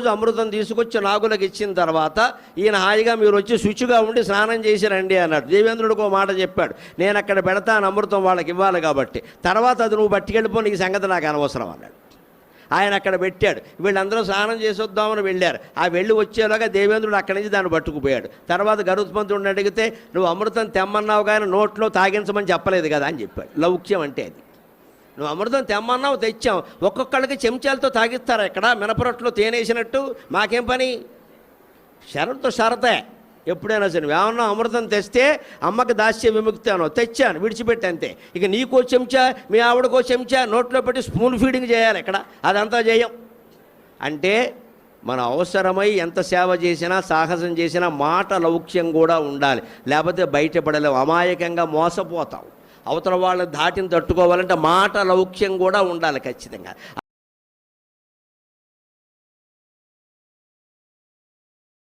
రోజు అమృతం తీసుకొచ్చి నాగులకు ఇచ్చిన తర్వాత ఈయన హాయిగా మీరు వచ్చి శుచిగా ఉండి స్నానం చేసి రండి అన్నాడు. దేవేంద్రుడికి ఒక మాట చెప్పాడు. నేను అక్కడ పెడతాను అమృతం వాళ్ళకి ఇవ్వాలి కాబట్టి. తర్వాత అది నువ్వు పట్టుకెళ్ళిపో నీకు సంగతి నాకు అనవసరం అన్నాడు. ఆయన అక్కడ పెట్టాడు. వీళ్ళందరూ స్నానం చేసి వద్దామని వెళ్ళారు. ఆ వెళ్ళి వచ్చేలాగా దేవేంద్రుడు అక్కడి నుంచి దాన్ని పట్టుకుపోయాడు. తర్వాత గరుత్మంతుడిని అడిగితే నువ్వు అమృతం తెమ్మన్నావు కానీ నోట్లో తాగించమని చెప్పలేదు కదా అని చెప్పాడు. లౌక్యం అంటే అది. నువ్వు అమృతం తెమ్మన్నావు తెచ్చాం ఒక్కొక్కళ్ళకి చెంచాలతో తాగిస్తారు ఇక్కడ? మినపరొట్లో తేనేసినట్టు. మాకేం పని? షరతు షరతే ఎప్పుడైనా సరే ఏమన్నా అమృతం తెస్తే అమ్మకి దాస్య విముక్తి అనో తెచ్చాను విడిచిపెట్టి అంతే. ఇక నీకో చెంచా మీ ఆవిడకో చెంచా నోట్లో పెట్టి స్పూన్ ఫీడింగ్ చేయాలి ఇక్కడ. అదంతా చేయం అంటే మన అవసరమై ఎంత సేవ చేసినా సాహసం చేసినా మాట లౌక్యం కూడా ఉండాలి. లేకపోతే బయటపడలేవు. అమాయకంగా మోసపోతాం అవతల వాళ్ళ ధాటిని తట్టుకోవాలంటే మాట లౌక్యం కూడా ఉండాలి ఖచ్చితంగా.